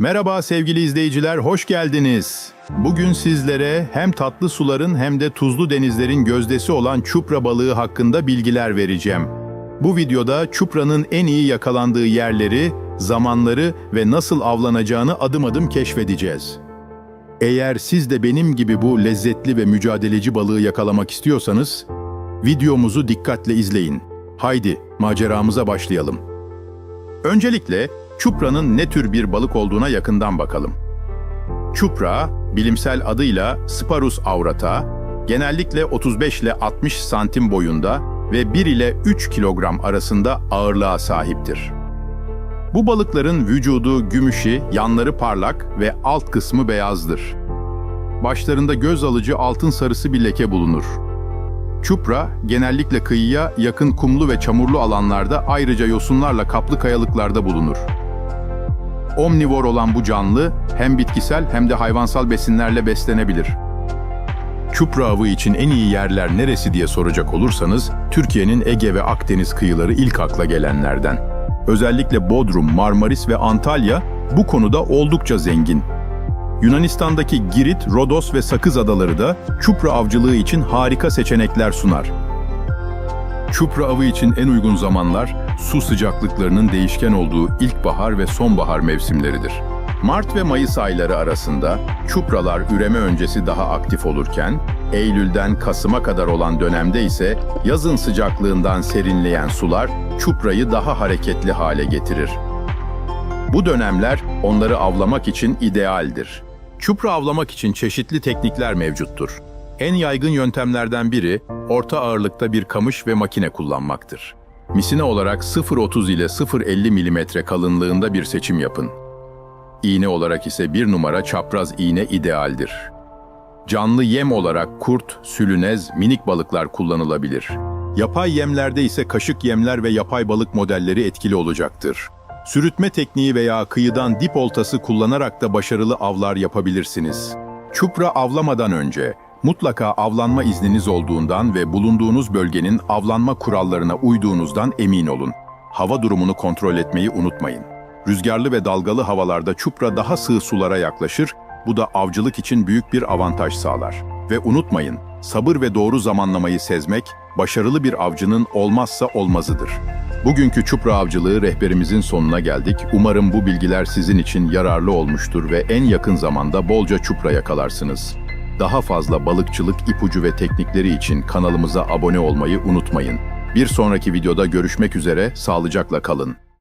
Merhaba sevgili izleyiciler, hoş geldiniz. Bugün sizlere hem tatlı suların hem de tuzlu denizlerin gözdesi olan çupra balığı hakkında bilgiler vereceğim. Bu videoda çupranın en iyi yakalandığı yerleri, zamanları ve nasıl avlanacağını adım adım keşfedeceğiz. Eğer siz de benim gibi bu lezzetli ve mücadeleci balığı yakalamak istiyorsanız, videomuzu dikkatle izleyin. Haydi maceramıza başlayalım. Öncelikle çupranın ne tür bir balık olduğuna yakından bakalım. Çupra, bilimsel adıyla Sparus aurata, genellikle 35 ile 60 santim boyunda ve 1 ile 3 kilogram arasında ağırlığa sahiptir. Bu balıkların vücudu gümüşi, yanları parlak ve alt kısmı beyazdır. Başlarında göz alıcı altın sarısı bir leke bulunur. Çupra genellikle kıyıya yakın kumlu ve çamurlu alanlarda ayrıca yosunlarla kaplı kayalıklarda bulunur. Omnivor olan bu canlı hem bitkisel hem de hayvansal besinlerle beslenebilir. Çupra avı için en iyi yerler neresi diye soracak olursanız, Türkiye'nin Ege ve Akdeniz kıyıları ilk akla gelenlerden. Özellikle Bodrum, Marmaris ve Antalya bu konuda oldukça zengin. Yunanistan'daki Girit, Rodos ve Sakız adaları da çupra avcılığı için harika seçenekler sunar. Çupra avı için en uygun zamanlar su sıcaklıklarının değişken olduğu ilkbahar ve sonbahar mevsimleridir. Mart ve Mayıs ayları arasında çupralar üreme öncesi daha aktif olurken, Eylül'den Kasım'a kadar olan dönemde ise yazın sıcaklığından serinleyen sular çuprayı daha hareketli hale getirir. Bu dönemler onları avlamak için idealdir. Çupra avlamak için çeşitli teknikler mevcuttur. En yaygın yöntemlerden biri orta ağırlıkta bir kamış ve makine kullanmaktır. Misine olarak 0.30 ile 0.50 mm kalınlığında bir seçim yapın. İğne olarak ise bir numara çapraz iğne idealdir. Canlı yem olarak kurt, sülünez, minik balıklar kullanılabilir. Yapay yemlerde ise kaşık yemler ve yapay balık modelleri etkili olacaktır. Sürütme tekniği veya kıyıdan dip oltası kullanarak da başarılı avlar yapabilirsiniz. Çupra avlamadan önce mutlaka avlanma izniniz olduğundan ve bulunduğunuz bölgenin avlanma kurallarına uyduğunuzdan emin olun. Hava durumunu kontrol etmeyi unutmayın. Rüzgarlı ve dalgalı havalarda çupra daha sığ sulara yaklaşır, bu da avcılık için büyük bir avantaj sağlar. Ve unutmayın, sabır ve doğru zamanlamayı sezmek, başarılı bir avcının olmazsa olmazıdır. Bugünkü çupra avcılığı rehberimizin sonuna geldik. Umarım bu bilgiler sizin için yararlı olmuştur ve en yakın zamanda bolca çupra yakalarsınız. Daha fazla balıkçılık ipucu ve teknikleri için kanalımıza abone olmayı unutmayın. Bir sonraki videoda görüşmek üzere, sağlıcakla kalın.